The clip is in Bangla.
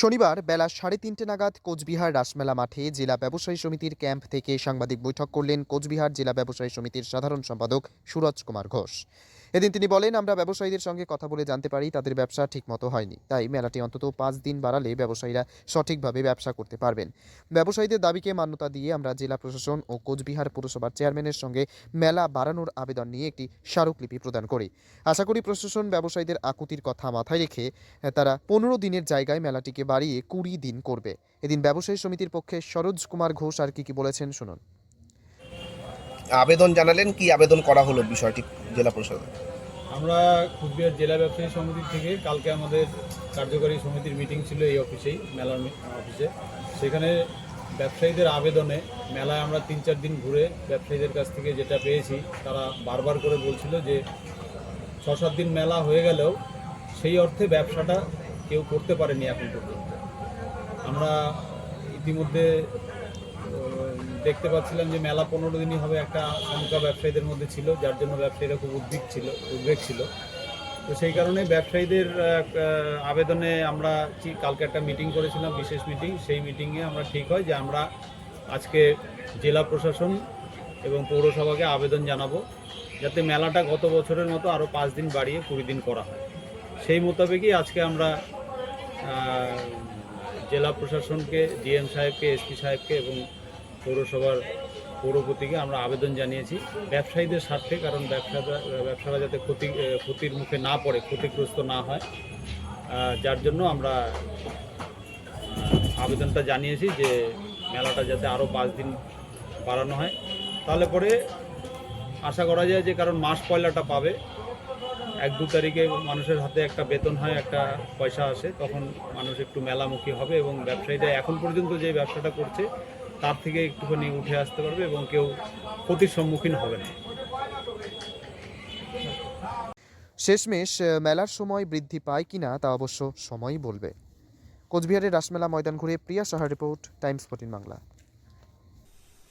শনিবার বেলা সাড়ে তিনটে নাগাদ কোচবিহার রাসমেলা মাঠে জেলা ব্যবসায়ী সমিতির ক্যাম্প থেকে সাংবাদিক বৈঠক করলেন কোচবিহার জেলা ব্যবসায়ী সমিতির সাধারণ সম্পাদক সুরজ কুমার ঘোষ। এদিন তিনি বলেন, আমরা ব্যবসায়ীদের সঙ্গে কথা বলে জানতে পারি, তাদের ব্যবসা ঠিকমতো হয়নি। তাই মেলাটি অন্তত পাঁচ দিন বাড়ালে ব্যবসায়ীরা সঠিকভাবে ব্যবসা করতে পারবেন। ব্যবসায়ীদের দাবিকে মান্যতা দিয়ে আমরা জেলা প্রশাসন ও কোচবিহার পুরসভার চেয়ারম্যানের সঙ্গে মেলা বাড়ানোর আবেদন নিয়ে একটি স্মারকলিপি প্রদান করি। আশা করি প্রশাসন ব্যবসায়ীদের আকুতির কথা মাথায় রেখে তারা পনেরো দিনের জায়গায় মেলাটিকে বাড়িয়ে কুড়ি দিন করবে। এদিন ব্যবসায়ী সমিতির পক্ষে সরোজ কুমার ঘোষ আর কি কি বলেছেন শুনুন। আবেদন জানালেন কি আবেদন করা হলো বিষয়টি জেলা প্রশাসন আমরা কুচবিহার জেলা ব্যবসায়ী সমিতি থেকে কালকে আমাদের কার্যকারী সমিতির মিটিং ছিল এই অফিসেই মেলার অফিসে। সেখানে ব্যবসায়ীদের আবেদনে মেলায় আমরা তিন চার দিন ঘুরে ব্যবসায়ীদের কাছ থেকে যেটা পেয়েছি তারা বারবার করে বলছিল যে ছ সাত দিন মেলা হয়ে গেলেও সেই অর্থে ব্যবসাটা কেউ করতে পারেনি এখন পর্যন্ত। আমরা ইতিমধ্যে দেখতে পাচ্ছিলাম যে মেলা পনেরো দিনই হবে একটা সংখ্যা ব্যবসায়ীদের মধ্যে ছিল, যার জন্য ব্যবসায়ীরা খুব উদ্বিগ ছিল, উদ্বেগ ছিল। তো সেই কারণে ব্যবসায়ীদের আবেদনে আমরা কালকে একটা মিটিং করেছিলাম, বিশেষ মিটিং সেই মিটিংয়ে আমরা ঠিক হয় যে আমরা আজকে জেলা প্রশাসন এবং পৌরসভাকে আবেদন জানাব, যাতে মেলাটা গত বছরের মতো আরও পাঁচ দিন বাড়িয়ে কুড়ি দিন করা হয়। সেই মোতাবেকই আজকে আমরা জেলা প্রশাসনকে, ডিএম সাহেবকে, এসপি সাহেবকে এবং পৌরসভার পৌরপতিকে আমরা আবেদন জানিয়েছি। ব্যবসায়ীদের স্বার্থে, কারণ ব্যবসাটা ব্যবসাটা যাতে ক্ষতি ক্ষতির মুখে না পড়ে, ক্ষতিগ্রস্ত না হয় যার জন্য আমরা আবেদনটা জানিয়েছি যে মেলাটা যাতে আরও পাঁচ দিন বাড়ানো হয়। তাহলে পরে আশা করা যায় যে কারণ মাস পয়লাটা পাবে। এক দু তারিখে মানুষের হাতে একটা বেতন হয়, একটা পয়সা আসে, তখন মানুষ একটু মেলামুখী হবে এবং ব্যবসায়ীরা এখন পর্যন্ত যে ব্যবসাটা করছে, তার থেকে একটুখানি উঠে আসতে পারবে এবং কেউ ক্ষতির সম্মুখীন হবে না। শেষমেশ মেলার সময় বৃদ্ধি পায় কিনা তা অবশ্য সময়ই বলবে। কোচবিহারের রাসমেলা ময়দান ঘুরে Priya Saha report, times fourteen Bangla.